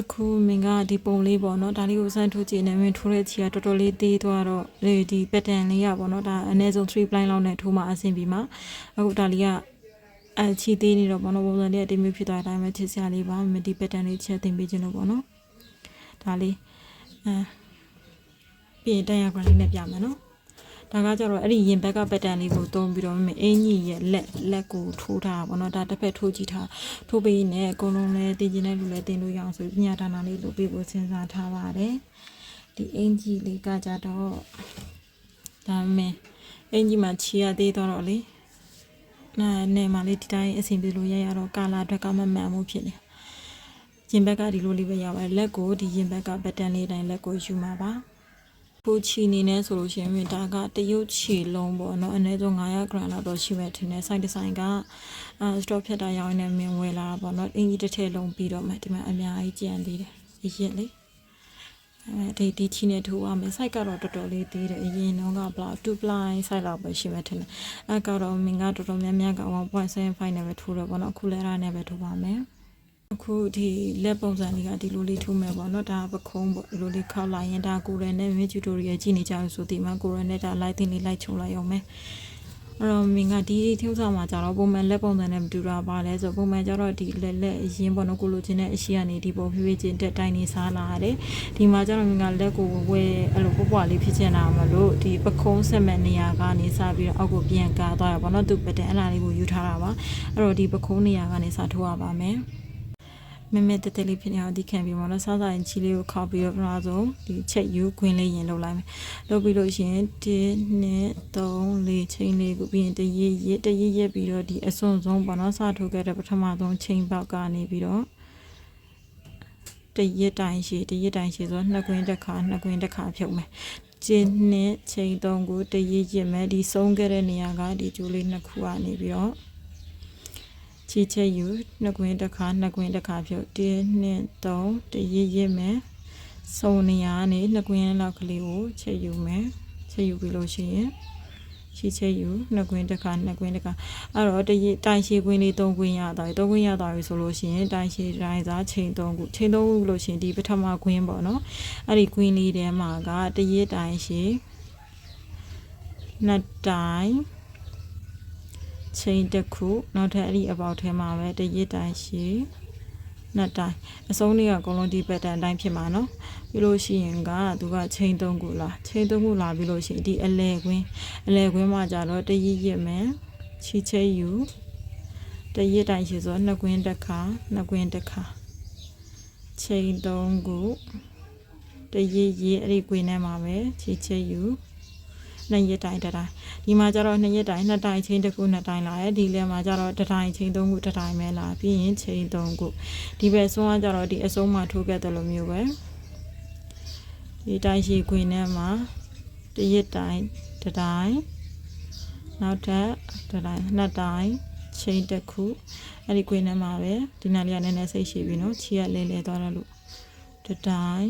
အခုမင်းကဒီပုံလေးပေါ့နော်ဒါလေးကိုစမ်းထိုးကြည့်နေမင်းထိုးတဲ့ချီကတော်တော်လေးသေးသွားတော့ဒီဒီ pattern လေးရပေါ့နော်ဒါအနည်းဆုံး3 line လောက်နဲ့ထိုးမှအဆင်ပြေမှာအခုဒါလေးကအချီသေးနေတော့ပေါ့နော်ပုံစံလေးကဒီမျိုးဖြစ်သွားတဲ့အတိုင်းပဲချစ်စရာလေးပါမဒီ pattern လေးချက်တင်ပေးခြင်းလို့ပေါ့နော်ဒါလေးအဲပြင်တက်ရကလေးနဲ့ပြမယ်နော် ဒါကကြတော့အဲ့ဒီရင်ဘက်က pattern လေးကိုသုံးပြီးတော့မင်းအင်ကြီးရဲ့လက်လက်ကိုထိုးထားတာပေါ့နော်ဒါတစ်ဖက်ထိုးကြည့်ထားထိုးပေးနေအကုန်လုံးလဲတင်ကျင်တဲ့လူလဲတင်လို့ရအောင်ဆိုပညာဒါနာလေးလုပ်ပေးဖို့စဉ်းစားထားပါတယ်ဒီအင်ကြီးလေးကကြတော့ဒါမင်းအင်ကြီးမှာခြေရသေးတော့လေနာနေမလေးဒီတိုင်းအဆင်ပြေလို့ရရတော့ကာလာအတွက်ကမမှန်မှုဖြစ်နေရင်ဘက်ကဒီလိုလေးပဲရပါတယ်လက်ကိုဒီရင်ဘက်က pattern လေးတိုင်းလက်ကိုယူမှာပါ ကိုချီနေနေဆိုလို့ရှိရင်ဒါကတရုတ်ချီလုံးပေါ့နော်အနည်းဆုံး900 gram လောက်တော့ရှိမဲ့ထင်တယ်ဆိုင်ဒီဇိုင်ကအာ stock ဖြတ်တာရောင်းနေမြင်ဝယ်လာတာပေါ့နော်အင်ကြီးတစ်ထည့်လုံးပြီးတော့မှဒီမှာအများကြီးကြံသေးတယ်အရင်လေအဲဒီဒီချီနေထိုးရမယ် site ကတော့တော်တော်လေးသေးတယ်အရင်တော့ကဘလောက်2 ply site လောက်ပဲရှိမဲ့ထင်တယ်အဲကတော့မင်းကတော်တော်များများက1.75နဲ့ပဲထိုးတော့ပေါ့နော်အခုလည်းအဲ့ဒါနဲ့ပဲထိုးပါမယ် အခုဒီလက်ပုံစံလေးကဒီလိုလေးထိုးမယ်ပေါ့နော်ဒါပခုံးပေါ့ဒီလိုလေးခောက်လိုက်ရင်ဒါကိုရယ်နဲ့ video tutorial ကြည့်နေကြလို့ဆိုဒီမှာကိုရယ်နဲ့ဒါ light တင်လေး light ချုံလိုက်အောင်မယ်အဲ့တော့မင်းကဒီထုံးဆောင်မှာကြတော့ပုံမှန်လက်ပုံစံနဲ့မတူတာပါလဲဆိုပုံမှန်ကြတော့ဒီလက်လက်အရင်ပေါ့နော်ကိုလိုချင်တဲ့အရှိကနေဒီပေါ်ဖြည်းဖြည်းချင်းတက်တိုင်းနေစားလာရတယ်ဒီမှာကျတော့မင်းကလက်ကိုဝဲအဲ့လိုပွပွလေးဖြစ်ချင်တာမလို့ဒီပခုံးဆက်မဲ့နေရာကနေစပြီးတော့အောက်ကိုပြန်ကာသွားရပါတော့သူ့ပတဲ့အဲ့လားလေးကိုယူထားတာပါအဲ့တော့ဒီပခုံးနေရာကနေစထိုးရပါမယ် မမေတက်တက်လေးဖြစ်နေအောင်ဒီခံပြီးမှာတော့စားစားရင်ချီလေးကိုခောက်ပြီးတော့ပထမဆုံးဒီချက်ယူခွင်းလေးရင်လုပ်လိုက်မယ်လုပ်ပြီးလို့ရှိရင်1 2 3 4ချိန်လေးကိုပြီးရင်တရရတရရပြီးတော့ဒီအစွန်ဆုံးပေါ့နော်စထိုးခဲ့တဲ့ပထမဆုံးချိန်ပေါက်ကနေပြီးတော့တရတိုင်ရှိတရတိုင်ရှိဆိုတော့နှစ်ကွင်းတစ်ခါနှစ်ကွင်းတစ်ခါဖြုတ်မယ်ကျင်းနဲ့ချိန်သုံးကိုတရရမယ်ဒီဆုံးခဲ့တဲ့နေရာကဒီကျိုးလေးနှစ်ခုကနေပြီးတော့ ချီချက်ယူနှစ်ကွင်းတစ်ခါနှစ်ကွင်းတစ်ခါဖြုတ်1 2 3တရစ်ရစ်မယ်စုံနေရကနေနှစ်ကွင်းလောက်ကလေးကိုချက်ယူမယ်ချက်ယူပြီးလို့ရှိရင်ချီချက်ယူနှစ်ကွင်းတစ်ခါနှစ်ကွင်းတစ်ခါအဲ့တော့တရစ်တိုင်ရှည်ကွင်းလေး၃ကွင်းရသွားပြီ၃ကွင်းရသွားပြီဆိုလို့ရှိရင်တိုင်ရှည်တိုင်းစားချိန်၃ခုချိန်၃ခုလို့ရှိရင်ဒီပထမကွင်းပေါ့နော်အဲ့ဒီကွင်းလေးထဲမှာကတရစ်တိုင်ရှည်နှစ်တိုင် ချိန်တစ်ခုနောက်ထပ်အဲ့ဒီအပေါက်ထဲမှာပဲတရစ်တိုင်ရှိနှစ်တိုင်အစုံလေးကအကုန်လုံးဒီ pattern အတိုင်းဖြစ်မှာနော်ပြီးလို့ရှိရင်ကသူကချိန်သုံးခုလာချိန်သုံးခုလာပြီးလို့ရှိရင်ဒီအလဲကွင်းအလဲကွင်းမှာကြတော့တရစ်ရစ်မယ်ချီချဲယူတရစ်တိုင်ရှိဆိုတော့နှစ်ကွင်းတစ်ခါနှစ်ကွင်းတစ်ခါချိန်သုံးခုတရစ်ရစ်အဲ့ဒီကွင်းထဲမှာပဲချီချဲယူ နှစ်ရက်တိုင်တစ်တိုင်ဒီမှာကျတော့နှစ်ရက်တိုင်နှစ်တိုင်ချင်းတစ်ခုနှစ်တိုင်လာရဲ့ဒီလဲမှာကျတော့တစ်တိုင်ချင်းသုံးခုတစ်တိုင်ပဲလာပြီးရင်ချင်းသုံးခုဒီဘက်ဆုံးကကျတော့ဒီအဆုံးမှာထိုးခဲ့တယ်လို့မျိုးပဲဒီတိုင်ရှိခွင်ထဲမှာတစ်ရက်တိုင်တစ်တိုင်နောက်ထပ်တစ်တိုင်နှစ်တိုင်ချင်းတစ်ခုအဲ့ဒီခွင်ထဲမှာပဲဒီနားလေးကနည်းနည်းစိတ်ရှိပြီနော်ချီရလဲလဲသွားတော့လို့တစ်တိုင်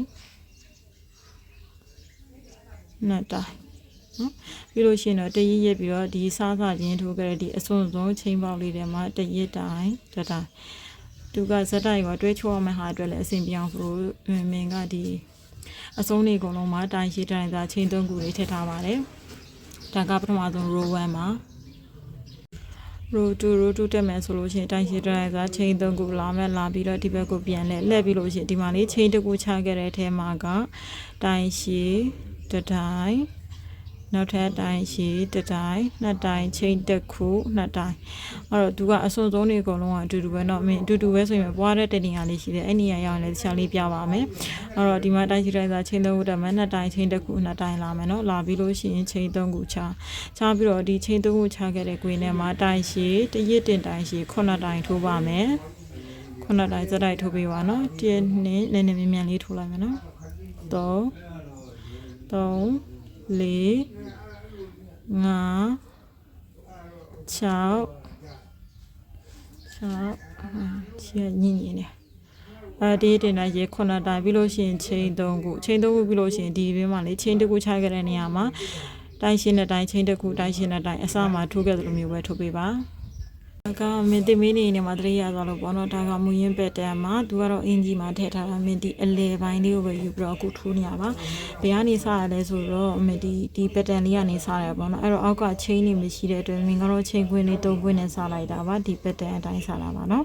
နှစ်တိုင် နော်ပြီးလို့ရှိရင်တော့တရစ်ရက်ပြီးတော့ဒီစားစားချင်းထိုးခဲ့တဲ့ဒီအစွန်ဆုံးချင်းပေါက်လေးထဲမှာတရစ်တိုင်းတတိုင်းသူကဇက်တိုက်ကတွဲချိုးရမယ့်ဟာအတွက်လည်းအဆင်ပြေအောင်ဆိုလို့မင်းကဒီအစုံတွေအကုန်လုံးမှာတိုင်းရှိတိုင်းသာချင်းသုံးခုလေးထည့်ထားပါတယ်ဒါကပထမဆုံး row 1မှာ row 2 row 2တက်မယ်ဆိုလို့ရှိရင်တိုင်းရှိတိုင်းသာချင်းသုံးခုလာမယ်လာပြီးတော့ဒီဘက်ကိုပြန်လဲလှည့်ပြီးလို့ရှိရင်ဒီမှာလေးချင်းတစ်ခုချခဲ့တဲ့အထဲမှာကတိုင်းရှိတစ်တိုင်း နောက်ထပ်အတိုင်းရှိတစ်တိုင်းနှစ်တိုင်းချိန်တစ်ခုနှစ်တိုင်းအဲ့တော့သူကအစွန်ဆုံးတွေအကုန်လုံးကအတူတူပဲเนาะအမင်းအတူတူပဲဆိုရင်ပွားတဲ့တနေရာလေးရှိတယ်အဲ့နေရာရောက်ရင်လည်းတခြားလေးပြပါမယ်အဲ့တော့ဒီမှာအတိုင်းရှိတိုင်းစာချိန်သုံးခုတက်မယ်နှစ်တိုင်းချိန်တစ်ခုနှစ်တိုင်းလာမယ်เนาะလာပြီးလို့ရှိရင်ချိန်သုံးခုချချပြီးတော့ဒီချိန်သုံးခုချခဲ့တဲ့ကွင်းထဲမှာတိုင်းရှိတရစ်တင်တိုင်းရှိခုနှစ်တိုင်းထိုးပါမယ်ခုနှစ်တိုင်းစက်တိုက်ထိုးပေးပါเนาะ1 2နည်းနည်းမြန်မြန်လေးထိုးလိုက်မယ်เนาะ3 3 4ငါ6 6ချီညင်ညင်နေအဲဒီတင်တိုင်းရေခုနှစ်တိုင်းပြီးလို့ရှိရင်ချိန်3ခုချိန်3ခုပြီးလို့ရှိရင်ဒီဘင်းမှာလေချိန်တစ်ခုချခဲ့တဲ့နေရာမှာတိုင်းရှင်းတဲ့တိုင်းချိန်တစ်ခုတိုင်းရှင်းတဲ့တိုင်းအစမှာထိုးခဲ့သလိုမျိုးပဲထိုးပေးပါ ကမင်းတင်မင်းနေနေမှာတရေရသွားလို့ပေါ့နော်ဒါကမူရင်းပက်တန်မှာသူကတော့အင်ဂျီမှာထည့်ထားတာမင်းဒီအလဲပိုင်းလေးကိုပဲယူပြီးတော့အခုထိုးနေရပါဘယ်ကနေစရလဲဆိုတော့မင်းဒီဒီပက်တန်လေးကနေစရပေါ့နော်အဲ့တော့အောက်ကချင်းနေမရှိတဲ့အတွက်မင်းကတော့ချင်းခွင်းလေးသုံးခွင်းနဲ့စလိုက်တာပါဒီပက်တန်အတိုင်းစတာပါနော်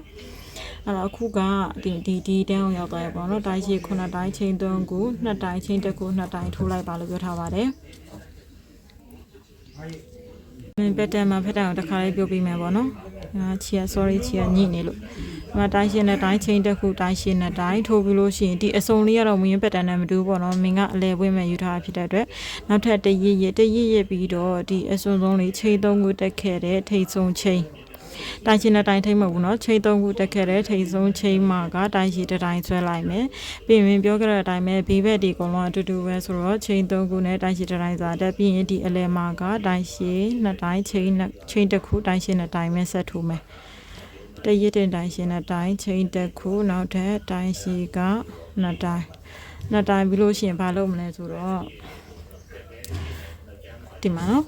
အဲ့တော့အခုကဒီဒီဒီတန်းအောင်ရောက်သွားရပေါ့နော်တိုင်းရှိခုနှစ်တိုင်းချင်းသုံးခုနှစ်တိုင်းချင်းတစ်ခုနှစ်တိုင်းထိုးလိုက်ပါလို့ပြောထားပါတယ်မင်းပက်တန်မှာဖက်တန်အောင်တစ်ခါလေးပြုတ်ပြီးမယ်ပေါ့နော် အာချီရ sorry ချီရညိနေလို့ဒီမှာတိုင်းရှင်းတဲ့တိုင်းချင်းတစ်ခုတိုင်းရှင်းတဲ့တိုင်းထိုးပြီးလို့ရှိရင်ဒီအစုံလေးကတော့မင်းပက်တန်နဲ့မတူဘူးပေါ့နော်မင်းကအလဲပွင့်မဲ့ယူထားတာဖြစ်တဲ့အတွက်နောက်ထပ်တရစ်ရတရစ်ရပြီးတော့ဒီအစုံဆုံးလေးချိန်သုံးခုတက်ခဲ့တဲ့ထိတ်ဆုံးချိန် တိုင်းချင်းတဲ့တိုင်းထိမ့်မဟုတ်ဘူးเนาะချိန်သုံးခုတက်ခဲ့တဲ့ထိတ်ဆုံးချိန်မှာကတိုင်းရှိတဲ့တိုင်းဆွဲလိုက်မယ်ပြီးရင်ပြောကြတဲ့အတိုင်းပဲဘေးဘက်ဒီအကုန်လုံးအတူတူပဲဆိုတော့ချိန်သုံးခုနဲ့တိုင်းရှိတဲ့တိုင်းဆိုတာတက်ပြီးရင်ဒီအလဲမှာကတိုင်းရှိနှစ်တိုင်းချိန်နှစ်ချိန်တစ်ခုတိုင်းရှိနှစ်တိုင်းပဲဆက်ထိုးမယ် တရစ်တင်တိုင်းရှင်တဲ့တိုင်းချိန်တက်ခုနောက်ထပ်တိုင်းရှိကနှစ်တိုင်းနှစ်တိုင်းပြီးလို့ရှိရင်ဘာလုပ်မလဲဆိုတော့ဒီမှာနော်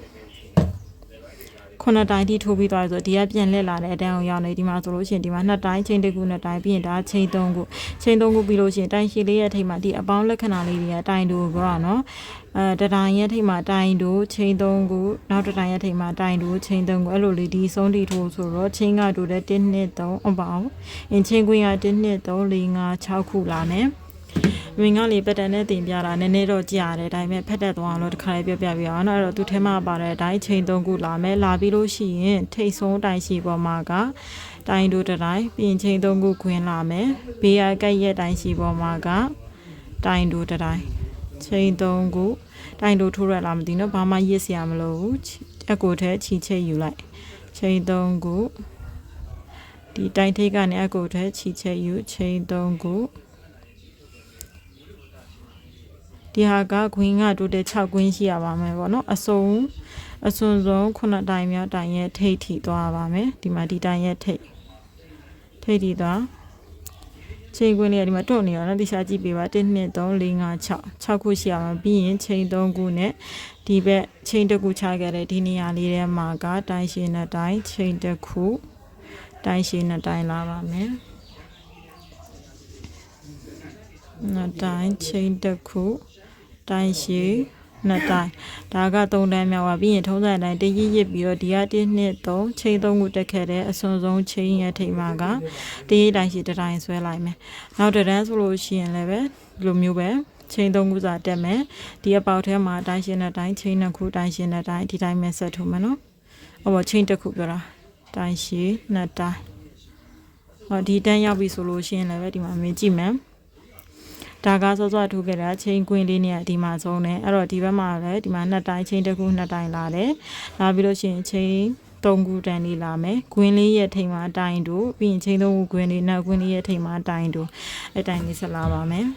ခုနှစ်တိုင်းထိထိုးပြီးသွားပြီဆိုဒီကပြန်လက်လာတဲ့အတန်းအောင်ရောက်နေဒီမှာဆိုလို့ရှိရင်ဒီမှာနှစ်တိုင်းချိန်တစ်ခုနှစ်တိုင်းပြီးရင်ဒါချိန်သုံးခုချိန်သုံးခုပြီးလို့ရှိရင်တိုင်းရှိလေးရဲ့ထိပ်မှာဒီအပေါင်းလက္ခဏာလေးတွေကတိုင်းတို့ပြောတာနော်အဲတတိုင်းရဲ့ထိပ်မှာတိုင်းတို့ချိန်သုံးခုနောက်တတိုင်းရဲ့ထိပ်မှာတိုင်းတို့ချိန်သုံးခုအဲ့လိုလေးဒီဆုံးတီထိုးဆိုတော့ချိန်ကတို့တဲ့1 2 3အပေါင်းအင်ချိန်ခွင်းက1 2 3 4 5 6ခုလာမယ် မင်းကလေပတ်တန်နဲ့တင်ပြတာနည်းနည်းတော့ကြာတယ်ဒါပေမဲ့ဖက်တက်သွားအောင်လို့တစ်ခါလေးပြောပြပြအောင်နော်အဲ့တော့သူထဲမှာပါတဲ့အတိုင်းချိန်သုံးခုလာမယ်လာပြီးလို့ရှိရင်ထိတ်ဆုံးတိုင်းရှိပေါ်မှာကတိုင်းတို့တစ်တိုင်းပြီးရင်ချိန်သုံးခုခွင်းလာမယ်ဘေးကကက်ရက်တိုင်းရှိပေါ်မှာကတိုင်းတို့တစ်တိုင်းချိန်သုံးခုတိုင်းတို့ထိုးရလားမသိနော်ဘာမှရစ်စရာမလိုဘူးအကိုထဲချီချိတ်ယူလိုက်ချိန်သုံးခုဒီတိုင်းထိတ်ကနေအကိုထဲချီချိတ်ယူချိန်သုံးခု ဒီဟာကခွင်းကတိုးတဲ့6ခွင်းရှိရပါမယ်ပေါ့နော်အစုံအစွန်ဆုံး9တိုင်မြောက်တိုင်ရဲ့ထိတ်ထီသွားပါမယ်ဒီမှာဒီတိုင်ရဲ့ထိတ်ထိတ်ထီသွားချိန်ခွင်းလေးကဒီမှာတွန့်နေရောနော်တိကျကြည့်ပေးပါ1 2 3 4 5 6 6ခုရှိရမှာပြီးရင်ချိန်3ခုနဲ့ဒီဘက်ချိန်တစ်ခုချခဲ့တဲ့ဒီနေရာလေးထဲမှာကတိုင်ရှင်နဲ့တိုင်ချိန်တစ်ခုတိုင်ရှင်နဲ့တိုင်လာပါမယ်နှစ်တိုင်းချိန်တစ်ခု တိုင်းရှိနှစ်တိုင်းဒါက3တန်းမြောက်ပါပြီးရင်ထုံးစံတိုင်းတရစ်ရစ်ပြီးတော့ဒီက1 2 3ချိန်3ခုတက်ခဲ့တဲ့အစွန်ဆုံးချိန်ရဲ့ထိပ်မှာကတရစ်တိုင်းရှိတစ်တိုင်းဆွဲလိုက်မယ်နောက်တစ်တန်းဆိုလို့ရှိရင်လည်းပဲဒီလိုမျိုးပဲချိန်3ခုစာတက်မယ်ဒီအပေါက်ထဲမှာတိုင်းရှင်းတဲ့တိုင်းချိန်2ခုတိုင်းရှင်းတဲ့တိုင်းဒီတိုင်းပဲဆက်ထုံမယ်နော်ဟောပေါ့ချိန်တစ်ခုပြောတာတိုင်းရှိနှစ်တိုင်းဟောဒီတန်းရောက်ပြီဆိုလို့ရှိရင်လည်းပဲဒီမှာမြင်ကြည့်မယ် ဒါကစောစောထိုးခဲ့တာချိန်ကွင်းလေးနဲ့ဒီမှာဆုံးတယ်အဲ့တော့ဒီဘက်မှာလည်းဒီမှာနှစ်တိုင်းချိန်တစ်ခုနှစ်တိုင်းလာတယ်လာပြီးလို့ရှိရင်ချိန်သုံးခုတန်းလေးလာမယ်။ဂွင်းလေးရဲ့ထိမ်မှာတိုင်တို့ပြီးရင်ချိန်သုံးခုဂွင်းလေးနောက်ဂွင်းလေးရဲ့ထိမ်မှာတိုင်တို့အတိုင်လေးဆက်လာပါမယ်။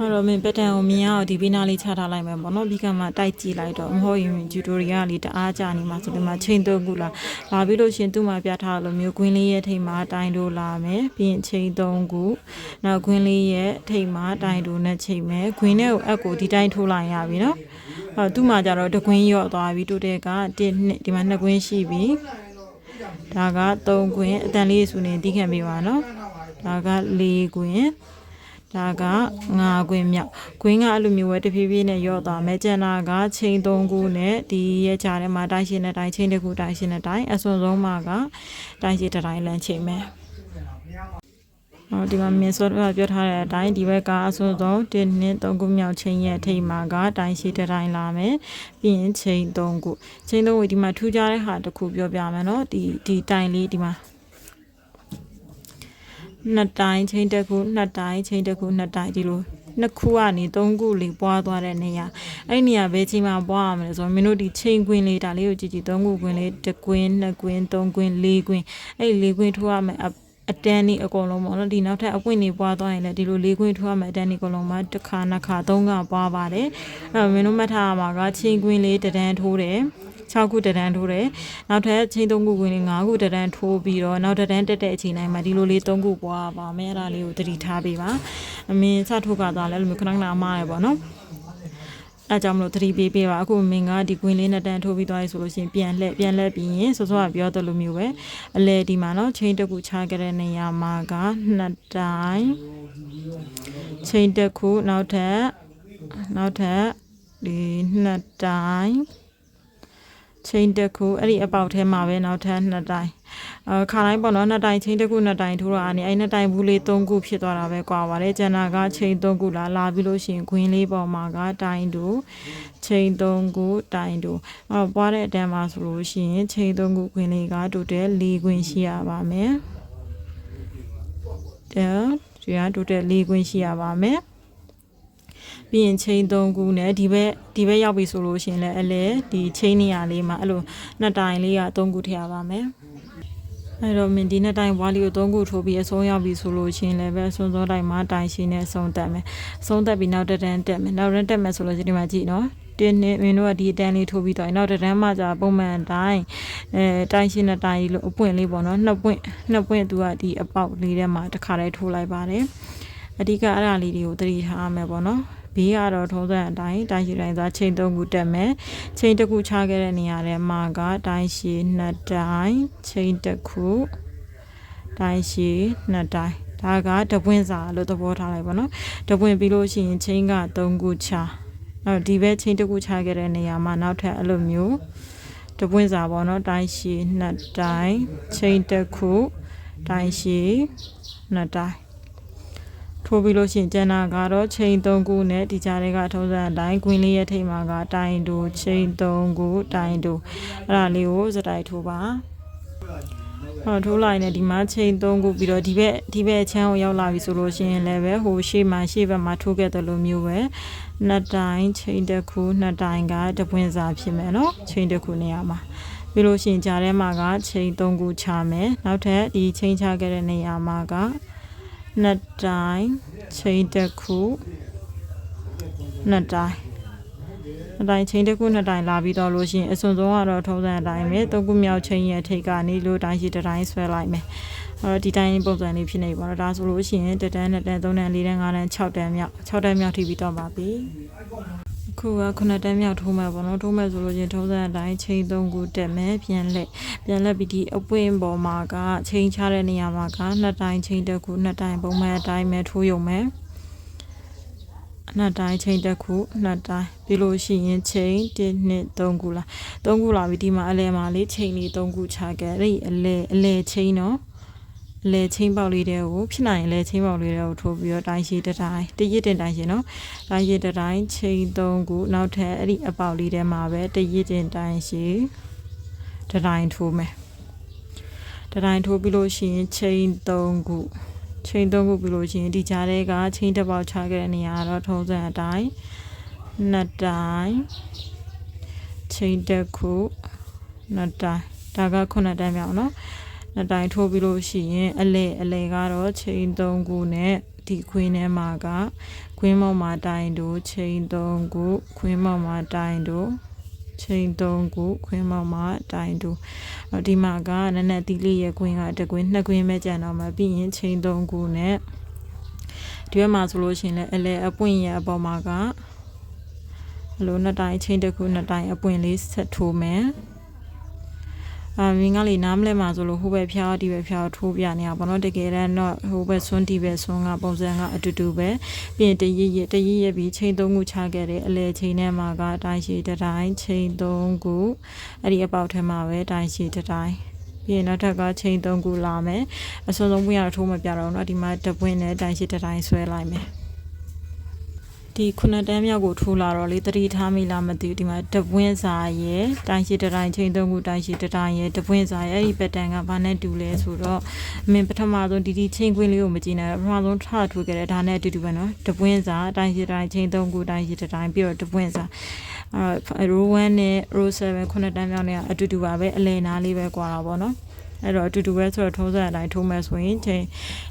အဲ့တော့မင်းပက်တန်ကိုမြင်အောင်ဒီဘေးနားလေးချထားလိုက်မယ်ပေါ့နော်ပြီးကမှတိုက်ကြည့်လိုက်တော့မဟုတ်ရင်ဂျူတိုရီယာလေးတအားကြနေမှာဆိုဒီမှာချိန်သုံးခုလာလာပြီးလို့ရှင်သူ့မှာပြထားလို့မျိုးဂွင်းလေးရဲ့ထိမ်မှာတိုင်တို့လာမယ်ပြီးရင်ချိန်သုံးခုနောက်ဂွင်းလေးရဲ့ထိမ်မှာတိုင်တို့နဲ့ချိန်မယ်ဂွင်းနဲ့ကိုအက်ကိုဒီတိုင်းထိုးလိုက်ရပြီနော်အဲ့သူ့မှာကြတော့တကွင်းရော့သွားပြီတိုတဲ့က1နှစ်ဒီမှာ2ကွင်းရှိပြီဒါက3ကွင်းအတန်လေးဆိုနေတီးခံပေးပါနော်ဒါက4ကွင်း ဒါကငါကွင်းမြောက်ကွင်းကအဲ့လိုမျိုးပဲတဖြည်းဖြည်းနဲ့ရော့သွားမယ်ကျန်တာကချိန်3ခုနဲ့ဒီရဲ့ကြားထဲမှာတိုင်းရှင်းတဲ့တိုင်းချိန်တစ်ခုတိုင်းရှင်းတဲ့တိုင်းအစွန်ဆုံးမှာကတိုင်းရှင်းတဲ့တိုင်းလမ်းချိန်မယ်ဟောဒီမှာမြင်စောပြောထားတဲ့အတိုင်းဒီဘက်ကအစွန်ဆုံး1နှစ်3ခုမြောက်ချိန်ရဲ့အထိပ်မှာကတိုင်းရှိတဲ့တိုင်းလာမယ်ပြီးရင်ချိန်3ခုချိန်3ခုဒီမှာထူးခြားတဲ့ဟာတစ်ခုပြောပြမယ်နော်ဒီဒီတိုင်းလေးဒီမှာ နှစ်တိုင်းချိန်တစ်ခုနှစ်တိုင်းချိန်တစ်ခုနှစ်တိုင်းဒီလိုနှစ်ခုကနေသုံးခုလေးပွားသွားတဲ့နေရာအဲ့နေရာဘယ်ချိန်မှာပွားရမလဲဆိုတော့မင်းတို့ဒီချိန်ကွင်းလေးဒါလေးကိုကြည့်ကြည့်သုံးခုကွင်းလေးတစ်ကွင်းနှစ်ကွင်းသုံးကွင်းလေးကွင်းအဲ့လေးကွင်းထိုးရမယ်အအတန်းนี่အကုန်လုံးပေါ့နော်ဒီနောက်ထပ်အပွင့်နေပွားသွားရင်လည်းဒီလိုလေးခွင်းထွားမယ်အတန်းนี่အကုန်လုံးမှာတစ်ခါနှစ်ခါသုံးခါပွားပါတယ်အဲ့တော့မင်းတို့မှတ်ထားရမှာကချင်းကွင်းလေးတစ်တန်းထိုးတယ် 6ခုတဒန်းထိုးတယ်နောက်ထပ်ချင်း3ခုဝင်လေး5ခုတဒန်းထိုးပြီးတော့နောက်တဒန်းတက်တဲ့အချိန်တိုင်းမှာဒီလိုလေး3ခုပွားပါမယ်အဲ့ဒါလေးကိုသတိထားပေးပါအမင်းစထိုးကသွားလဲလို့မျိုးခဏခဏအမားရပေါ့နော်အဲကြောင့်မလို့သတိပေးပေးပါအခုမင်းကဒီကွင်းလေးနှစ်တန်းထိုးပြီးသွားပြီဆိုလို့ရှိရင်ပြန်လှည့်ပြန်လှည့်ပြီးရင်စောစောကပြောသလိုမျိုးပဲအလဲဒီမှာနော်ချိန်တစ်ခုချခဲ့တဲ့နေရာမှာကနှစ်တိုင်းချိန်တစ်ခုနောက်ထပ်နောက်ထပ်ဒီနှစ်တိုင်း ချိန်တစ်ခုအဲ့ဒီအပေါက်ထဲမှာပဲနောက်ထပ်နှစ်တိုင်းအခါတိုင်းပေါ့နော်နှစ်တိုင်းချိန်တစ်ခုနှစ်တိုင်းထိုးတော့အနေအဲ့နှစ်တိုင်းဘူးလေးသုံးခုဖြစ်သွားတာပဲကွာပါတယ်ကျန်တာကချိန်သုံးခုလာလာပြီးလို့ရှိရင်ခွင်းလေးပေါ်မှာကတိုင်းတူချိန်သုံးခုတိုင်းတူအဲ့တော့ပွားတဲ့အတန်းမှာဆိုလို့ရှိရင်ချိန်သုံးခုခွင်းလေးကတူတဲ့၄ခွင်းရှိရပါမယ်တဲ့ဒီကတူတဲ့၄ခွင်းရှိရပါမယ် ပြီးရင်ချိန်၃ခုနဲ့ဒီဘက်ဒီဘက်ရောက်ပြီဆိုလို့ရှိရင်လည်းအလဲဒီချိန်နေရာလေးမှာအဲ့လိုနှစ်တိုင်လေးက၃ခုထည့်ရပါမယ်အဲ့တော့မင်းဒီနှစ်တိုင်ဝါလီကို၃ခုထိုးပြီးအဆုံးရောက်ပြီဆိုလို့ရှိရင်လည်းပဲအဆုံးစောတိုင်မှာတိုင်ရှိနဲ့အဆုံးတက်မယ်အဆုံးတက်ပြီးနောက်တစ်တန်းတက်မယ်နောက်တစ်တန်းတက်မယ်ဆိုလို့ဒီမှာကြည့်နော်တင်းနဲ့မင်းတို့ကဒီအတန်းလေးထိုးပြီးတော့နောက်တစ်တန်းမှကြာပုံမှန်အတိုင်းအဲတိုင်းရှင်းတဲ့တိုင်းလို့အပွင့်လေးပေါ့နော်နှစ်ပွင့်နှစ်ပွင့်သူကဒီအပေါက်လေးထဲမှာတစ်ခါတည်းထိုးလိုက်ပါတယ်အဓိကအဲ့ဒါလေးတွေကိုသတိထားရမယ်ပေါ့နော် ဘေးကတော့ထုံးစံအတိုင်းတိုင်းရှိတိုင်းသာချိန်သုံးခုတက်မယ်ချိန်တစ်ခုချခဲ့တဲ့နေရာထဲမှာကတိုင်းရှိနှစ်တိုင်းချိန်တစ်ခုတိုင်းရှိနှစ်တိုင်းဒါကတပွင့်စာလို့သဘောထားလိုက်ပါတော့တပွင့်ပြီးလို့ရှိရင်ချိန်က3ခုချအဲ့ဒီဘက်ချိန်တစ်ခုချခဲ့တဲ့နေရာမှာနောက်ထပ်အဲ့လိုမျိုးတပွင့်စာပေါ့နော်တိုင်းရှိနှစ်တိုင်းချိန်တစ်ခုတိုင်းရှိနှစ်တိုင်း ထိုးပြီးလို့ရှိရင်ကျန်တာကတော့ချိန်3ခုနဲ့ဒီကြားတွေကထုံးစံအတိုင်းကွင်းလေးရဲ့ထိပ်မှာကတိုင်တူချိန်3ခုတိုင်တူအဲ့ဒါလေးကိုစတိုက်ထိုးပါဟောထိုးလိုက်နေဒီမှာချိန်3ခုပြီးတော့ဒီဘက်ဒီဘက်ချမ်းကိုရောက်လာပြီဆိုလို့ရှိရင်လည်းပဲဟိုရှေ့မှာရှေ့ဘက်မှာထိုးခဲ့တယ်လို့မျိုးပဲနှစ်တိုင်းချိန်တစ်ခုနှစ်တိုင်းကတပွင့်စာဖြစ်မယ်နော်ချိန်တစ်ခုနေရာမှာပြီးလို့ရှိရင်ကြားထဲမှာကချိန်3ခုချမယ်နောက်ထပ်ဒီချိန်ချခဲ့တဲ့နေရာမှာက နှစ်တိုင်းချိန်တစ်ခုနှစ်တိုင်းနှစ်တိုင်းချိန်တစ်ခုနှစ်တိုင်းလာပြီးတော့လို့ရှိရင်အစွန်ဆုံးကတော့ထုံးစံအတိုင်းပဲသုံးခုမြောက်ချိန်ရဲ့ထိတ်ကနေလို့တိုင်းရှိတစ်တိုင်းဆွဲလိုက်မယ်အဲ့တော့ဒီတိုင်းပုံစံလေးဖြစ်နေပြီပေါ့နော်ဒါဆိုလို့ရှိရင်တစ်တန်းနှစ်တန်းသုံးတန်းလေးတန်းငါးတန်း6တန်းမြောက်6တန်းမြောက်ထိပြီးတော့ပါပြီ ခုကခုနှစ်တန်းမြောက်ထိုးမယ်ပေါ့နော်ထိုးမယ်ဆိုလို့ချင်းထုံးစံအတိုင်းချိန်သုံးခုတက်မယ်ပြန်လက်ပြန်လက်ပြီးဒီအပွင့်ပေါ်မှာကချိန်ချတဲ့နေရာမှာကနှစ်တိုင်းချိန်တစ်ခုနှစ်တိုင်းပုံမှန်အတိုင်းပဲထိုးရုံပဲနှစ်တိုင်းချိန်တစ်ခုနှစ်တိုင်းပြီးလို့ရှိရင်ချိန်1 2 3ခုလား3ခုလာပြီဒီမှာအလဲမှာလေးချိန်လေး3ခုချခဲ့အဲ့ဒီအလဲအလဲချိန်တော့ လဲချင်းပေါက်လေးတွေကိုဖြစ်နိုင်ရင်လဲချင်းပေါက်လေးတွေကိုထိုးပြီးတော့တိုင်းရှိတစ်တိုင်းတရစ်တင်တိုင်းရှင်နော်တိုင်းရှိတစ်တိုင်းချိန်3ခုနောက်ထပ်အဲ့ဒီအပေါက်လေးထဲမှာပဲတရစ်တင်တိုင်းရှိတစ်တိုင်းထိုးမယ်တစ်တိုင်းထိုးပြီးလို့ရှိရင်ချိန်3ခုချိန်3ခုပြီးလို့ရှိရင်ဒီကြားထဲကချိန်တစ်ပေါက်ချခဲ့တဲ့နေရာကတော့ထုံးစံအတိုင်းနှစ်တိုင်းချိန်တစ်ခုနှစ်တိုင်းဒါကခုနှစ်တိုင်းမြောက်နော် နှစ်တိုင်းထိုးပြီးလို့ရှိရင်အလဲအလဲကတော့ချိန်3ခုနဲ့ဒီခွင်းထဲမှာကခွင်းမောက်မှာတိုင်းတို့ချိန်3ခုခွင်းမောက်မှာတိုင်းတို့ချိန်3ခုခွင်းမောက်မှာတိုင်းတို့ဒီမှာကနက်နက်သီးလေးရဲ့ခွင်းကတကွင်းနှစ်ခွင်းပဲကျန်တော့မှာပြီးရင်ချိန်3ခုနဲ့ဒီဘက်မှာဆိုလို့ရှိရင်လည်းအလဲအပွင့်ရဲ့အပေါ်မှာကအလိုနှစ်တိုင်းချင်းတစ်ခုနှစ်တိုင်းအပွင့်လေးဆက်ထိုးမယ် အာမင်းကလေးနားမလဲမှာဆိုလို့ဟိုဘက်ဖြားဒီဘက်ဖြားထိုးပြနေရပါတော့တကယ်တမ်းတော့ဟိုဘက်ဆွန်းဒီဘက်ဆွန်းကပုံစံကအတူတူပဲပြီးရင်တရရတရရပြီးချိန်သုံးခုချခဲ့တယ်အလဲချိန်ထဲမှာကတိုင်းရှိတတိုင်းချိန်သုံးခုအဲ့ဒီအပေါက်ထဲမှာပဲတိုင်းရှိတတိုင်းပြီးရင်နောက်ထပ်ကချိန်3ခုလာမယ်အစွန်းဆုံးပွင့်ရထိုးမပြတော့เนาะဒီမှာတပွင့်နဲ့တိုင်းရှိတတိုင်းဆွဲလိုက်မယ် ဒီခုနှစ်တန်းမြောက်ကိုထိုးလာတော့လေတတိထားမိလားမသိဘူးဒီမှာတပွင့်စာရဲ့တိုင်းရှိတတိုင်းချိန်သုံးခုတိုင်းရှိတတိုင်းရဲ့တပွင့်စာရဲ့အဲ့ဒီပက်တန်ကဘာနဲ့တူလဲဆိုတော့မင်းပထမဆုံးဒီဒီချိန်ခွင်းလေးကိုမကြည့်နိုင်ဘူးပထမဆုံးထထိုးခဲ့တယ်ဒါနဲ့အတူတူပဲနော်တပွင့်စာတိုင်းရှိတိုင်းချိန်သုံးခုတိုင်းရှိတတိုင်းပြီးတော့တပွင့်စာအဲရိုး1နဲ့ရိုး7ခုနှစ်တန်းမြောက်နဲ့အတူတူပါပဲအလဲနားလေးပဲကွာတာပေါ့နော်အဲ့တော့အတူတူပဲဆိုတော့ထုံးစံအတိုင်းထိုးမယ်ဆိုရင်ချိန်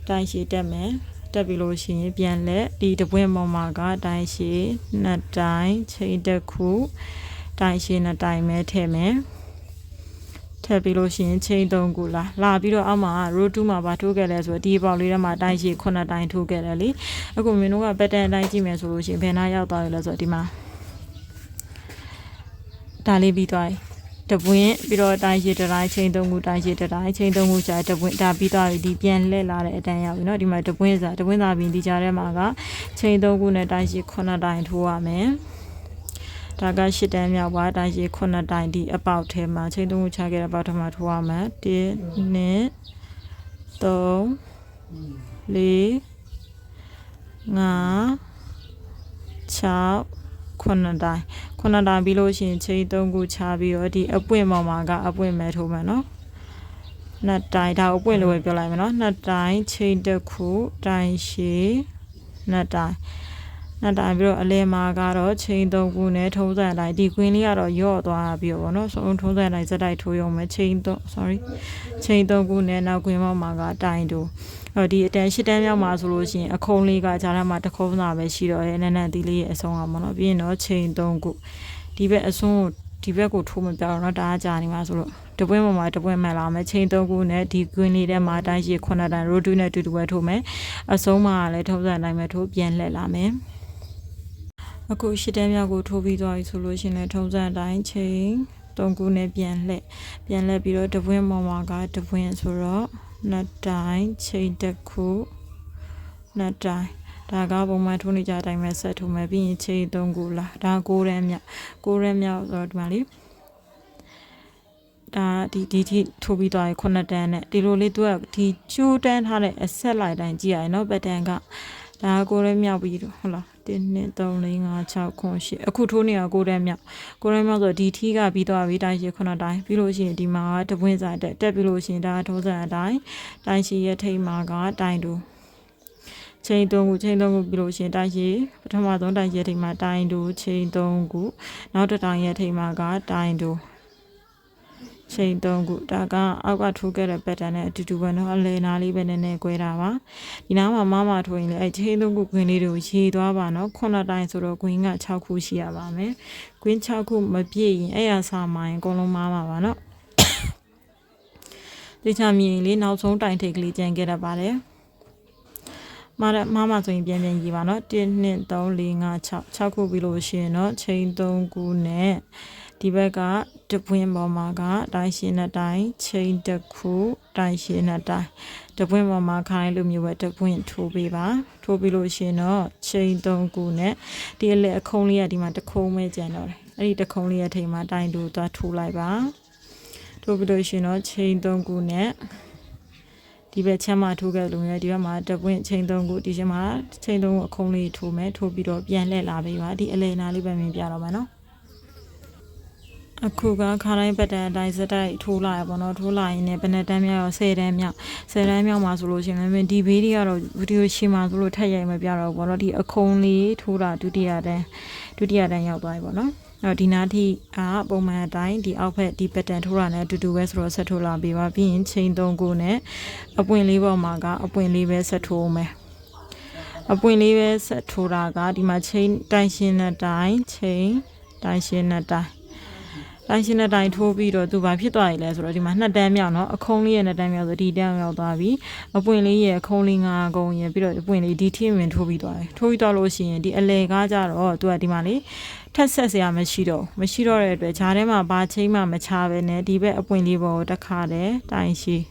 တိုင်းရှိတက်မယ် တက်ပြီလို့ရှိရင်ပြန်လက်ဒီတပွင့်ပေါ်မှာကတိုင်းရှိနှစ်တိုင်းချိန်တစ်ခုတိုင်းရှိနှစ်တိုင်းပဲထည့်မယ်ထည့်ပြီးလို့ရှိရင်ချိန်3ခုလာလာပြီးတော့အောက်မှာ row 2မှာဗာထိုးခဲ့လဲဆိုတော့ဒီပေါက်လေးထဲမှာတိုင်းရှိ9တိုင်းထိုးခဲ့တယ်လေအခုမင်းတို့က pattern အတိုင်းကြည့်မယ်ဆိုလို့ရှိရင်ဘယ်နာရောက်သွားရလဲဆိုတော့ဒီမှာဒါလေးပြီးသွားပြီ တပွင့်ပြီးတော့တိုင်းရှည်တစ်တိုင်းချိန်သုံးခုတိုင်းရှည်တစ်တိုင်းချိန်သုံးခုကြာတပွင့်ဒါပြီးသွားပြီဒီပြန်လှည့်လာတဲ့အတန်းရောက်ပြီเนาะဒီမှာတပွင့်စာတပွင့်စာပြီးဒီကြားထဲမှာကချိန်သုံးခုနဲ့တိုင်းရှည်ခုနှစ်တိုင်းထိုးရမယ်ဒါကရှစ်တန်းမြောက်ပါတိုင်းရှည်ခုနှစ်တိုင်းဒီအပေါက်ထဲမှာချိန်သုံးခုချခဲ့တဲ့အပေါက်ထဲမှာထိုးရမယ်1 2 3 4 5 6 ခုနှစ်တိုင်းခုနှစ်တိုင်းပြီးလို့ရှိရင်ချိန်သုံးခုချပြီးတော့ဒီအပွင့်ပေါ်မှာကအပွင့်မဲ့ထိုးမယ်နော်နှစ်တိုင်းဒါအပွင့်လို့ပဲပြောလိုက်မယ်နော်နှစ်တိုင်းချိန်တစ်ခုတိုင်းရှည်နှစ်တိုင်းနှစ်တိုင်းပြီးတော့အလဲမှာကတော့ချိန်သုံးခုနဲ့ထုံးစံတိုင်းဒီကွင်းလေးကတော့ယော့သွားပြီးတော့ဗောနော်ဆုံးထုံးစံတိုင်းစက်တိုက်ထိုးရုံပဲချိန်သုံး sorry ချိန်သုံးခုနဲ့နောက်ကွင်းပေါ်မှာကတိုင်းတို့ဟို ဒီအတန်၈တန်းမြောက်မှာဆိုလို့ရှိရင်အခုံးလေးကဂျားထဲမှာတစ်ခုံးသာပဲရှိတော့ရဲနန်းနန်းသီးလေးရဲ့အဆုံးကပေါ့နော်ပြီးရင်တော့ချိန်၃ခုဒီဘက်အဆုံးကိုဒီဘက်ကိုထိုးမပြောင်းတော့ဒါကကြာနေမှာဆိုတော့တပွင့်ပေါ်မှာတပွင့်မှန်လာမယ်ချိန်၃ခုနဲ့ဒီကွင်းလေးထဲမှာတိုင်းရှိခုနှစ်တန်ရိုဒူးနဲ့တူတူပဲထိုးမယ်အဆုံးမှာလည်းထုံးစံတိုင်းပဲထိုးပြန်လှည့်လာမယ်အခုရှစ်တန်းမြောက်ကိုထိုးပြီးသွားပြီဆိုလို့ရှင်လည်းထုံးစံတိုင်းချိန်၃ခုနဲ့ပြန်လှည့်ပြန်လှည့်ပြီးတော့တပွင့်ပေါ်မှာကတပွင့်ဆိုတော့ နှစ်တိုင်းချိန်တစ်ခုနှစ်တိုင်းဒါကပုံမှန်ထိုးနေကြအတိုင်းပဲဆက်ထိုးမယ်ပြီးရင်ချိန်သုံးခုလားဒါကိုးရမ်းမြောက်ကိုးရမ်းမြောက်ဆိုတော့ဒီမှာလေဒါဒီဒီထိထိုးပြီးသွားရင်ခုနှစ်တန်းနဲ့ဒီလိုလေးသူကဒီကျိုးတန်းထားတဲ့အဆက်လိုက်တိုင်းကြည့်ရရင်နော်ပက်တန်ကဒါကိုးရမ်းမြောက်ပြီးတော့ဟုတ်လား 1 2 3 4 5 6 9 8အခုထိုးနေတာကိုးတန်းမြောက်ကိုးတန်းမြောက်ဆိုဒီထီးကပြီးသွားပြီတိုင်းရှိခုနှစ်တိုင်းပြီးလို့ရှိရင်ဒီမှာကတပွင့်စာတက်တက်ပြီးလို့ရှိရင်ဒါထုံးစံအတိုင်းတိုင်းရှိရဲ့ထိတ်မှာကတိုင်းတူချိန်သုံးခုချိန်သုံးခုပြီးလို့ရှိရင်တိုင်းရှိပထမဆုံးတိုင်းရှိထိတ်မှာတိုင်းတူချိန်သုံးခုနောက်တစ်တိုင်းရဲ့ထိတ်မှာကတိုင်းတူ ချိန်သုံးခုဒါကအောက်ကထိုးခဲ့တဲ့ pattern နဲ့အတူတူပဲเนาะအလဲနာလေးပဲနည်းနည်း꿰တာပါဒီနားမှာမမထိုးရင်လည်းအဲချိန်သုံးခု green လေးတွေကိုရေသွားပါเนาะခုနှစ်တိုင်းဆိုတော့ green က6ခုရှိရပါမယ် green 6ခုမပြည့်ရင်အဲ့ရစာမှရင်အကုန်လုံးမမပါเนาะဒီချာမြင်လေးနောက်ဆုံးတိုင်ထိတ်ကလေးကြံခဲ့တတ်ပါတယ်မရမမဆိုရင်ပြန်ပြန်ရေးပါเนาะ1 2 3 4 5 6 6ခုပြီးလို့ရှိရင်เนาะချိန်3ခုနဲ့ ဒီဘက်ကတပွင့်ပေါ်မှာကတိုင်းရှင်းတဲ့တိုင်းချိန်တစ်ခုတိုင်းရှင်းတဲ့တိုင်းတပွင့်ပေါ်မှာခိုင်းလိုမျိုးပဲတပွင့်ထိုးပေးပါထိုးပြီးလို့ရှိရင်တော့ချိန်3ခုနဲ့ဒီအလက်အခုံးလေးကဒီမှာတစ်ခုံးပဲကျန်တော့တယ်အဲ့ဒီတစ်ခုံးလေးရဲ့ထိပ်မှာတိုင်းတူသွားထိုးလိုက်ပါထိုးပြီးလို့ရှိရင်တော့ချိန်3ခုနဲ့ဒီဘက်ချမ်းမှာထိုးခဲ့လို့မျိုးဒီဘက်မှာတပွင့်ချိန်3ခုဒီချိန်မှာချိန်3ခုအခုံးလေးထိုးမယ်ထိုးပြီးတော့ပြန်လှည့်လာပေးပါဒီအလဲနာလေးပဲမြင်ပြတော့မယ်နော် အခုကခါတိုင်းပတ်တန်အတိုင်းစက်တိုက်ထိုးလာရပါတော့ထိုးလာရင်လည်းဘယ်နဲ့တန်းမြောက်ရော10တန်းမြောက်10တန်းမြောက်မှာဆိုလို့ရှိရင်လည်းဒီဘေးတွေကတော့ဗီဒီယိုရှင်းမှာဆိုလို့ထက်ရိုက်မပြတော့ဘူးပေါ့နော်ဒီအခုံးလေးထိုးတာဒုတိယတန်းဒုတိယတန်းရောက်သွားပြီပေါ့နော်အဲ့တော့ဒီနားထိအာပုံမှန်အတိုင်းဒီအောက်ဖက်ဒီပတ်တန်ထိုးတာနဲ့အတူတူပဲဆိုတော့ဆက်ထိုးလာပြီးပါပြီးရင်ချိန်3ခုနဲ့အပွင့်လေးပေါ်မှာကအပွင့်လေးပဲဆက်ထိုးမယ်အပွင့်လေးပဲဆက်ထိုးတာကဒီမှာချိန်တိုင်းရှင်းတဲ့တိုင်းချိန်တိုင်းရှင်းတဲ့တိုင်း တိုင်းရှင်းတဲ့တိုင်းထိုးပြီးတော့သူဘာဖြစ်သွားရည်လဲဆိုတော့ဒီမှာနှစ်တန်းမြောက်နော်အခုံးလေးရဲ့နှစ်တန်းမြောက်ဆိုဒီတန်းရောက်သွားပြီအပွင့်လေးရဲ့အခုံးလေးငါးကုံရယ်ပြီးတော့အပွင့်လေးဒီထိဝင်ထိုးပြီးသွားတယ်ထိုးပြီးသွားလို့ရှိရင်ဒီအလဲကားကြတော့သူကဒီမှာလေထက်ဆက်စရာမရှိတော့မရှိတော့တဲ့အတွက်ဂျားထဲမှာဘာချိန်မှမချပဲနဲ့ဒီဘက်အပွင့်လေးပေါ်တက်ခါတယ်တိုင်းရှင်း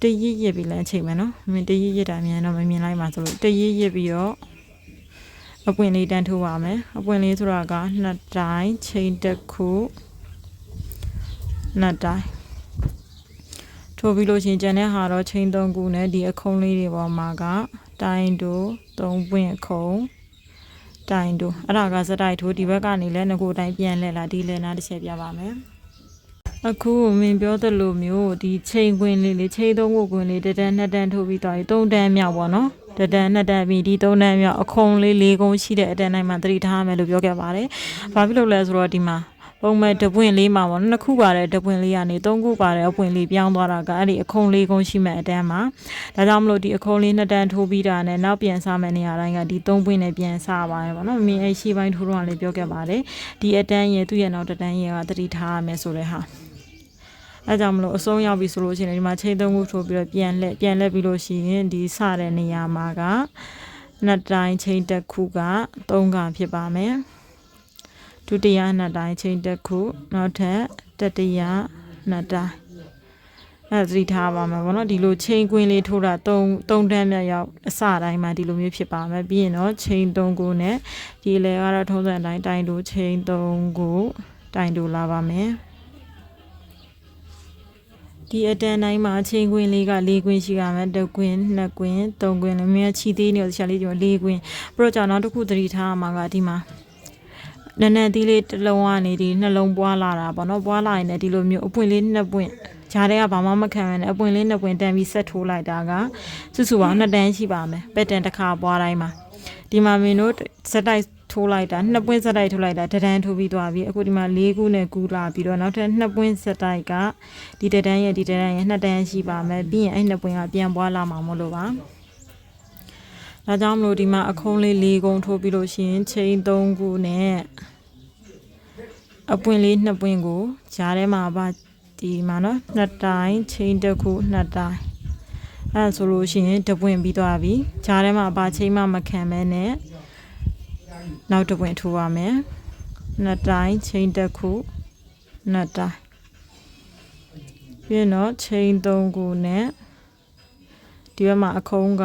တရစ်ရစ်ပြီးလမ်းချိန်မယ်နော်မင်းတရစ်ရစ်တာမြန်တော့မမြင်လိုက်ပါဆိုလို့တရစ်ရစ်ပြီးတော့ အပွင့်လေးတန်းထိုးပါမယ်အပွင့်လေးဆိုတာကနှစ်တိုင်းချိန်တစ်ခုနှစ်တိုင်းထိုးပြီးလို့ရှရင်ကျန်တဲ့ဟာတော့ချိန်သုံးခုနဲ့ဒီအခုံးလေးတွေပေါ်မှာကတိုင်းတို့သုံးပွင့်အခုံးတိုင်းတို့အဲ့ဒါကစတိုက်ထိုးဒီဘက်ကနေလည်းငကိုတိုင်းပြန်လဲလာဒီလဲနာတစ်ချက်ပြပါမယ် အခုမင်းပြောသလိုမျိုးဒီချိန်ခွင်လေးလေးချိန်သုံးခုခွင်လေးတစ်တန်းနှစ်တန်းထိုးပြီးသွားပြီသုံးတန်းမြောက်ပေါ့နော်တစ်တန်းနှစ်တန်းပြီးဒီသုံးတန်းမြောက်အခုံလေးလေးကုန်းရှိတဲ့အတန်းတိုင်းမှာသတိထားရမယ်လို့ပြောခဲ့ပါတယ်။ဘာဖြစ်လို့လဲဆိုတော့ဒီမှာပုံမဲ့တပွင့်လေးမှာပေါ့နော်နှစ်ခုပါတဲ့တပွင့်လေးကနေသုံးခုပါတဲ့အပွင့်လေးပြောင်းသွားတာကအဲ့ဒီအခုံလေးကုန်းရှိမဲ့အတန်းမှာဒါကြောင့်မလို့ဒီအခုံလေးနှစ်တန်းထိုးပြီးတာနဲ့နောက်ပြန်စားမဲ့နေရာတိုင်းကဒီသုံးပွင့်နဲ့ပြန်စားပါတယ်ပေါ့နော်မင်းအဲ့ရှိပိုင်းထိုးတော့လည်းပြောခဲ့ပါတယ်ဒီအတန်းရဲ့သူ့ရဲ့နောက်တစ်တန်းရဲ့ကသတိထားရမယ်ဆိုတဲ့ဟာ အဲကြောင့်မလို့အဆုံးရောက်ပြီဆိုလို့ရှိရင်ဒီမှာချိန်သုံးခုထိုးပြီးတော့ပြန်လှည့်ပြန်လှည့်ပြီးလို့ရှိရင်ဒီစတဲ့နေရာမှာကနှစ်တိုင်းချိန်တစ်ခုက3ကဖြစ်ပါမယ်ဒုတိယနှစ်တိုင်းချိန်တစ်ခုနောက်ထပ်တတိယနှစ်တိုင်းအဲဒါသတိထားပါမယ်ဗောနော်ဒီလိုချိန်ကွင်းလေးထိုးတာ3 3တန်းမြတ်ရောက်အစတိုင်းမှာဒီလိုမျိုးဖြစ်ပါမယ်ပြီးရင်တော့ချိန်3ခုနဲ့ဒီလေကတော့ထုံးစံအတိုင်းတိုင်တူချိန်3ခုတိုင်တူလာပါမယ် ဒီအတန်တိုင်းမှာချိန်ခွင်းလေးက၄ခွင်းရှိရမယ်တစ်ခွင်းနှစ်ခွင်းသုံးခွင်းလည်းမြဲချီသေးနေလို့ဆရာလေးကျွန်တော်၄ခွင်းပြီးတော့ကြောင့်နောက်တစ်ခုသတိထားရမှာကဒီမှာနည်းနည်းသီးလေးတစ်လုံးကနေဒီနှလုံးပွားလာတာပေါ့နော်ပွားလာရင်လည်းဒီလိုမျိုးအပွင့်လေးနှစ်ပွင့်ဂျားတွေကဘာမှမခံရနဲ့အပွင့်လေးနှစ်ပွင့်တန်ပြီးဆက်ထိုးလိုက်တာကစုစုပေါင်းနှစ်တန်းရှိပါမယ်ပက်တန်တစ်ခါပွားတိုင်းမှာဒီမှာမင်းတို့စက်တိုက် ထိုးလိုက်တာနှစ်ပွင့်စက်တိုက်ထိုးလိုက်တာတဒန်းထိုးပြီးသွားပြီအခုဒီမှာ၄ခုနဲ့ကူးလာပြီးတော့နောက်ထပ်နှစ်ပွင့်စက်တိုက်ကဒီတဒန်းရဲ့ဒီတဒန်းရဲ့နှစ်တန်းရှိပါမယ်ပြီးရင်အဲ့နှစ်ပွင့်ကပြန်ပွားလာမှာမလို့ပါဒါကြောင့်မလို့ဒီမှာအခုံးလေး၄ကုံထိုးပြီးလို့ရှိရင်ချိန်၃ခုနဲ့အပွင့်လေး2ပွင့်ကိုဂျားထဲမှာပါဒီမှာနော်နှစ်တိုင်းချိန်တစ်ခုနှစ်တိုင်းအဲဒါဆိုလို့ရှိရင်တစ်ပွင့်ပြီးသွားပြီဂျားထဲမှာပါချိန်မှမခံမဲနဲ့ နောက်တစ်ပွင့်ထိုးရမယ်နှစ်တိုင်းချိန်တစ်ခုနှစ်တိုင်းပြီးရင်တော့ချိန်၃ခုနဲ့ဒီဘက်မှာအခုံးက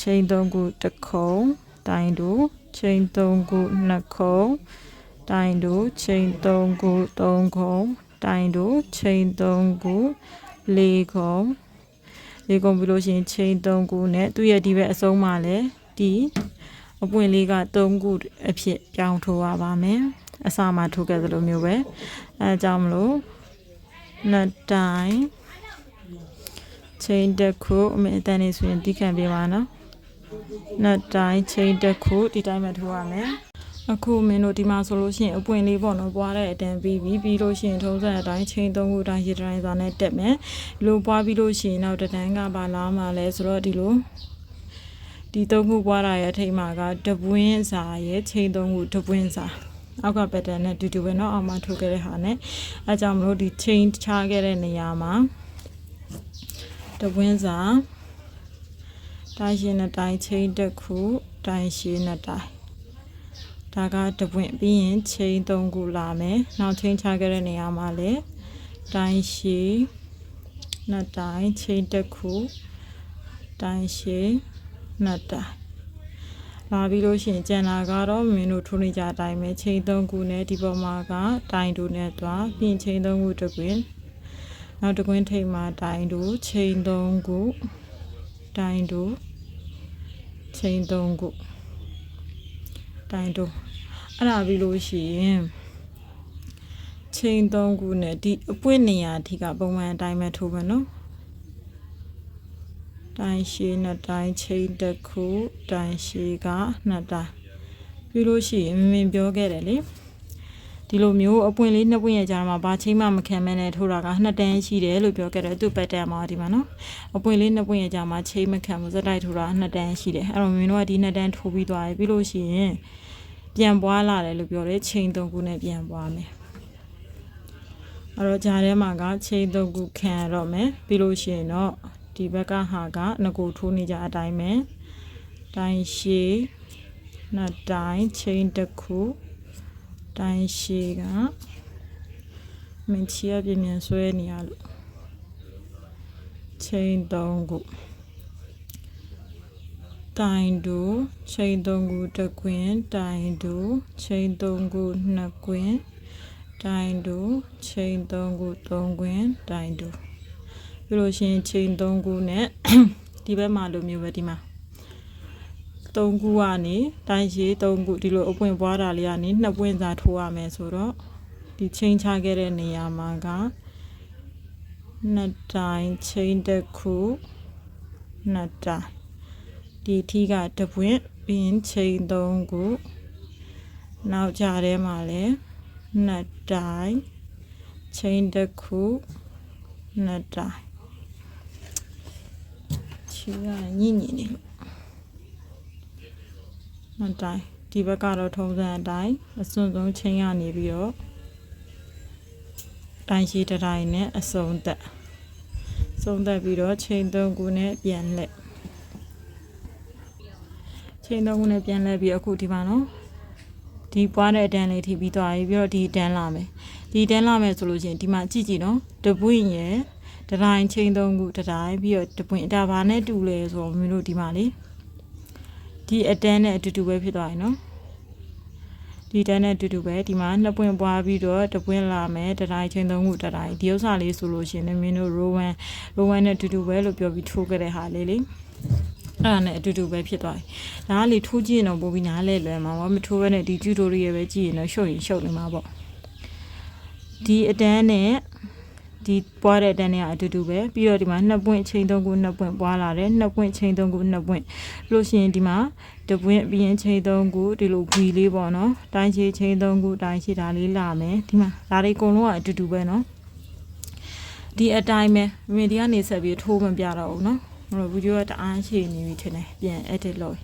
ချိန်သုံးခုတစ်ခုံတိုင်တူချိန်သုံးခုနှစ်ခုံတိုင်တူချိန်သုံးခုသုံးခုံတိုင်တူချိန်သုံးခုလေးခုံလေးခုံပြီးလို့ရှိရင်ချိန်သုံးခုနဲ့သူ့ရဲ့ဒီဘက်အစုံးမှာလည်းဒီ အပွင့်လေးက3ခုအဖြစ်ပြောင်းထိုးရပါမယ်အစမှာထိုးခဲ့သလိုမျိုးပဲအဲအကြောင်းမလို့နှစ်တိုင်းချိန်တစ်ခုအမေအတန်းနေဆိုရင်တီးခံပေးပါနော်နှစ်တိုင်းချိန်တစ်ခုဒီတိုင်းပဲထိုးရမယ်အခုမင်းတို့ဒီမှာဆိုလို့ရှိရင်အပွင့်လေးပေါ့နော်ပွားတဲ့အတန်ပြီးပြီးပြီးလို့ရှိရင်ထုံးစံအတိုင်းချိန်သုံးခုတိုင်းရေတိုင်းစာနဲ့တက်မယ်ဒီလိုပွားပြီးလို့ရှိရင်နောက်တစ်တန်းကပါလာမှလဲဆိုတော့ဒီလို ဒီသုံးခုပွားတာရဲ့အထိတ်မှာကတပွင်းစာရဲ့ချိန်သုံးခုတပွင်းစာအောက်ကပက်တန်နဲ့တူတူပဲเนาะအောက်မှာထိုးခဲ့တဲ့ဟာနဲ့အဲကြောင့်မလို့ဒီချိန်ချခဲ့တဲ့နေရာမှာတပွင်းစာ တိုင်းရှင်းနဲ့တိုင်းချင်းတစ်ခုတိုင်းရှင်းနဲ့တိုင်းဒါကတပွင့်ပြီးရင်ချင်းသုံးခုလာမယ်နောက်ချင်းချခဲ့တဲ့နေရာမှာလည်းတိုင်းရှင်းနဲ့တိုင်းချင်းတစ်ခုတိုင်းရှင်း နဲ့တိုင်းလာပြီးလို့ရှိရင်ကျန်လာကတော့မင်းတို့ထိုးနေကြအတိုင်းပဲချိန်သုံးခုနဲ့ဒီပေါ်မှာကတိုင်းတူနဲ့သွားပြီးရင်ချိန်သုံးခုတစ်ခွင်နောက်တစ်ခွင်ထိပ်မှာတိုင်းတူချိန်သုံးခုတိုင်းတူချိန်သုံးခုတိုင်တို့အဲ့ဒါပြီးလို့ရှိရင်ချိန်သုံးခုနဲ့ဒီအပွင့်နေရာအထိကပုံမှန်အတိုင်းပဲထိုးမယ်နော် တိုင်ရှည်နဲ့တိုင်ချိန်တစ်ခုတိုင်ရှည်ကနှစ်တိုင်ပြီးလို့ရှိရင်မင်းမင်းပြောခဲ့တယ်လေဒီလိုမျိုးအပွင့်လေးနှစ်ပွင့်ရဲ့ကြားမှာဘာချိန်မှမခံမဲနဲ့ထိုးတာကနှစ်တန်းရှိတယ်လို့ပြောခဲ့တယ်သူ့ပတ်တန်မှာဒီမှာနော်အပွင့်လေးနှစ်ပွင့်ရဲ့ကြားမှာချိန်မခံဘူးစက်တိုက်ထိုးတာနှစ်တန်းရှိတယ်အဲ့တော့မင်းတို့ကဒီနှစ်တန်းထိုးပြီးသွားပြီပြီးလို့ရှိရင်ပြန်ပွားလာတယ်လို့ပြောတယ်ချိန်သုံးခုနဲ့ပြန်ပွားမယ်အဲ့တော့ဂျားထဲမှာကချိန်သုံးခုခံရတော့မယ်ပြီးလို့ရှိရင်တော့ ဒီဘက်ကဟာကငကိုထိုးနေကြအတိုင်းပဲတိုင်းရှည်နှစ်တိုင်းချိန်တစ်ခုတိုင်းရှည်ကမင်းချီရပြင်းပြင်းဆွဲနေရလို့ချိန်သုံးခုတိုင်တူချိန်သုံးခုတစ်ခွင်တိုင်တူချိန်သုံးခုနှစ်ခွင်တိုင်တူချိန်သုံးခုသုံးခွင်တိုင်တူ ပြီးလို့ရှိရင်ချိန်သုံးခုနဲ့ဒီဘက်မှာလိုမျိုးပဲဒီမှာသုံးခုကနေတိုင်းရှည်သုံးခုဒီလိုအပွင့်ပွားတာလေးကနေနှစ်ပွင့်စာထိုးရမယ်ဆိုတော့ဒီချိန်ချခဲ့တဲ့နေရာမှာကနှစ်တိုင်းချိန်တစ်ခုနှစ်တိုင်းဒီထီးကတပွင့်ပြီးရင်ချိန်သုံးခုနောက်ကြထဲမှာလည်းနှစ်တိုင်းချိန်တစ်ခုနှစ်တိုင်း ချီကညင်ညင်နေလို့နှစ်တိုင်းဒီဘက်ကတော့ထုံးစံအတိုင်းအစွန်းဆုံးချိန်ရနေပြီးတော့တိုင်းရှိတစ်တိုင်းနဲ့အစုံသက်ဆုံးသက်ပြီးတော့ချိန်သုံးခုနဲ့ပြန်လက်ချိန်သုံးခုနဲ့ပြန်လဲပြီးအခုဒီမှာနော်ဒီပွားတဲ့အတန်းလေးထိပြီးသွားပြီပြီးတော့ဒီအတန်းလာမယ်ဒီအတန်းလာမယ်ဆိုလို့ရှိရင်ဒီမှာကြည့်ကြည့်နော်တပွင့်ရယ် တတိုင်းချင်းသုံးခုတတိုင်းပြီးတော့တပွင့်ဒါဘာနဲ့တူလဲဆိုတော့မင်းတို့ဒီမှာလေဒီအတန်းနဲ့အတူတူပဲဖြစ်သွားပြီနော်ဒီတန်းနဲ့အတူတူပဲဒီမှာနှစ်ပွင့်ပွားပြီးတော့တပွင့်လာမယ်တတိုင်းချင်းသုံးခုတတိုင်းဒီဥစ္စာလေးဆိုလို့ရှိရင်လည်းမင်းတို့ row 1 row 1နဲ့အတူတူပဲလို့ပြောပြီးထိုးခဲ့တဲ့ဟာလေးလေအဲ့ဒါနဲ့အတူတူပဲဖြစ်သွားပြီ။ဒါကလေထိုးကြည့်ရင်တော့ပိုပြီးနားလဲလွယ်မှာပေါ့မထိုးဘဲနဲ့ဒီကျူတိုရီရယ်ပဲကြည့်ရင်တော့ရှုပ်ရင်ရှုပ်နေမှာပေါ့။ဒီအတန်းနဲ့ ဒီပွားတဲ့အတန်းနဲ့ကအတူတူပဲပြီးတော့ဒီမှာနှစ်ပွင့်ချိန်သုံးခုနှစ်ပွင့်ပွားလာတယ်နှစ်ပွင့်ချိန်သုံးခုနှစ်ပွင့်လို့ရှိရင်ဒီမှာတစ်ပွင့်ပြီးရင်ချိန်သုံးခုဒီလိုဂွီလေးပေါ့နော်တိုင်းချေချိန်သုံးခုတိုင်းချေဒါလေးလာမယ်ဒီမှာဒါတွေအကုန်လုံးကအတူတူပဲနော်ဒီအတိုင်းပဲမင်းဒီကနေဆက်ပြီးထိုးမပြတော့ဘူးနော်ဟိုဗီဒီယိုကတအားရှိနေပြီထင်တယ်ပြန် edit လုပ်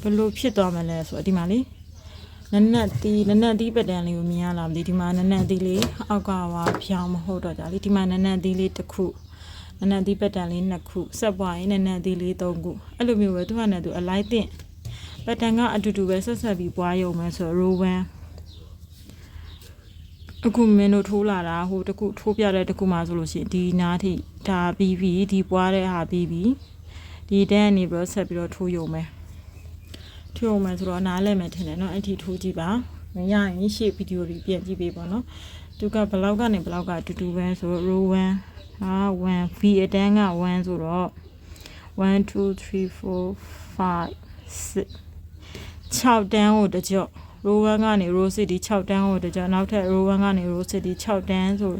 ဘယ်လိုဖြစ်သွားမလဲဆိုတော့ဒီမှာလေ နက်နက်တီးနက်နက်တီးပတ်တန်လေးကိုမြင်ရလားမသိဒီမှာနက်နက်တီးလေးအောက်ကပါဖြောင်းမဟုတ်တော့ကြလေဒီမှာနက်နက်တီးလေးတစ်ခုနက်နက်တီးပတ်တန်လေးနှစ်ခုဆက်ပွားရင်နက်နက်တီးလေးသုံးခုအဲ့လိုမျိုးပဲသူကနဲ့သူအလိုက်တင်ပတ်တန်ကအတူတူပဲဆက်ဆက်ပြီးပွားရုံပဲဆိုတော့ row 1အခုမင်းတို့ထိုးလာတာဟိုတခုထိုးပြတဲ့တခုမှဆိုလို့ရှိရင်ဒီနားထိဒါပြီးပြီဒီပွားတဲ့ဟာပြီးပြီဒီတန်းကနေပြီးတော့ဆက်ပြီးတော့ထိုးရုံပဲ ထိုးရုံပဲဆိုတော့နားလဲမယ်ထင်တယ်เนาะအဲ့ဒီထိုးကြည့်ပါမရရင်ရှေ့ဗီဒီယိုတွေပြန်ကြည့်ပေးပါเนาะသူကဘလောက်ကနေဘလောက်ကအတူတူပဲဆိုတော့ row 1ဟာ1 V အတန်းက1ဆိုတော့1 2 3 4 5 6 6တန်းကိုတစ်ကြော့ row 1ကနေ row 6ဒီ6တန်းကိုတစ်ကြော့နောက်ထပ် row 1ကနေ row 6ဒီ6တန်းဆို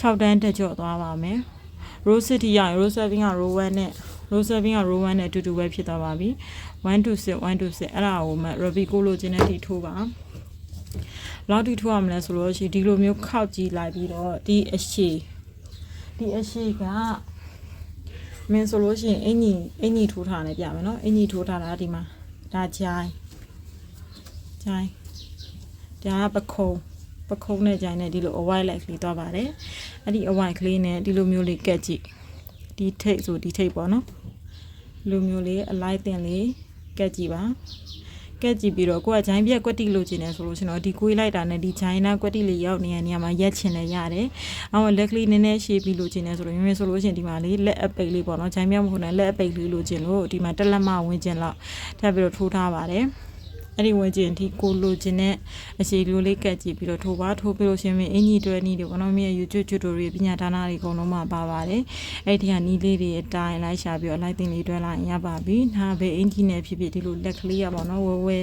6တန်းတစ်ကြော့သွားပါမယ် row 6ဒီရရင် row 7က row 1နဲ့ row 7က row 1နဲ့အတူတူပဲဖြစ်သွားပါပြီ 1 to 6 1 to 6အဲ့ဒါကိုမှ ruby ကိုလိုချင်တဲ့ထိထိုးပါဘယ်လောက်ထိထိုးရမလဲဆိုလို့ရှိရင်ဒီလိုမျိုးခောက်ကြည့်လိုက်ပြီးတော့ဒီအရှိဒီအရှိကမင်းဆိုလို့ရှိရင်အင်ကြီးအင်ကြီးထိုးထားနေပြမယ်နော်အင်ကြီးထိုးထားတာဒီမှာဒါဂျိုင်းဂျိုင်းဒါကပခုံးပခုံးနဲ့ဂျိုင်းနဲ့ဒီလိုအဝိုက်လိုက်ကလေးသွားပါတယ်အဲ့ဒီအဝိုက်ကလေးနဲ့ဒီလိုမျိုးလေးကက်ကြည့်ဒီထိတ်ဆိုဒီထိတ်ပေါ့နော်ဒီလိုမျိုးလေးအလိုက်တင်လေး ကက်ကြည့်ပါကက်ကြည့်ပြီးတော့ကိုကဂျိုင်းပြက်ကွက်တိလို့ကျင်တယ်ဆိုလို့ရှင်တော့ဒီကိုယ်လိုက်တာနဲ့ဒီဂျိုင်းနာကွက်တိလေးရောက်နေတဲ့နေရာမှာရက်ချင်လည်းရတယ်။အော်လက်ကလေးနည်းနည်းရှေ့ပြီးလို့ကျင်တယ်ဆိုလို့မြင်မြင်ဆိုလို့ရှင်ဒီမှာလေးလက်အပိတ်လေးပေါ့နော်ဂျိုင်းပြက်မဟုတ်နဲ့လက်အပိတ်လေးလို့ကျင်လို့ဒီမှာတက်လက်မဝင်ကျင်လောက်ထပ်ပြီးတော့ထိုးထားပါတယ်။ အဲ့ဒီဝင်ကျင်ဒီကိုလိုချင်တဲ့အစီလိုလေးကတ်ကြည့်ပြီးတော့ထိုးပါထိုးပြီးလို့ရှင်မင်းအင်ကြီးတွဲနီးတွေဘောနော်မင်းရဲ့ YouTube tutorial ပညာဌာနတွေအကုန်လုံးမှာပါပါတယ်အဲ့ဒီကနီးလေးတွေအတိုင်းလိုက်ရှာပြီးတော့လိုက်တင်လေးတွဲလိုက်ရင်ရပါပြီနားပဲအင်ကြီးနဲ့ဖြစ်ဖြစ်ဒီလိုလက်ကလေးရပါတော့ဝဲဝဲ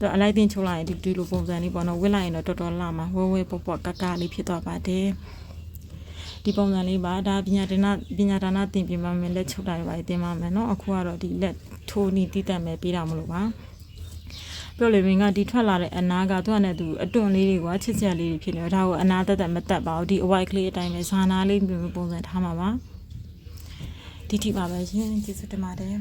တော့အလိုက်တင်ချုပ်လိုက်ရင်ဒီဒီလိုပုံစံလေးပေါ့နော်ဝစ်လိုက်ရင်တော့တော်တော်လာမှာဝဲဝဲပေါ့ပေါ့ကကလေးဖြစ်သွားပါတယ်ဒီပုံစံလေးပါဒါပညာဌာနပညာဌာနတင်ပြမှာမယ်လက်ချုပ်တာတွေပါတင်ပါမယ်เนาะအခုကတော့ဒီလက်ထိုးနီတည်တတ်မယ်ပြီးတာမလို့ပါ ပြောလေမင်းကဒီထွက်လာတဲ့အနာကသူကနဲ့သူအတွန့်လေးတွေကချစ်ချက်လေးတွေဖြစ်နေတော့ဒါကိုအနာတက်တက်မတက်ပါဘူးဒီအဝိုက်ကလေးအတိုင်းပဲဇာနာလေးမျိုးပုံစံထားမှာပါဒီထိပါပဲရှင်ကျေးဇူးတင်ပါတယ်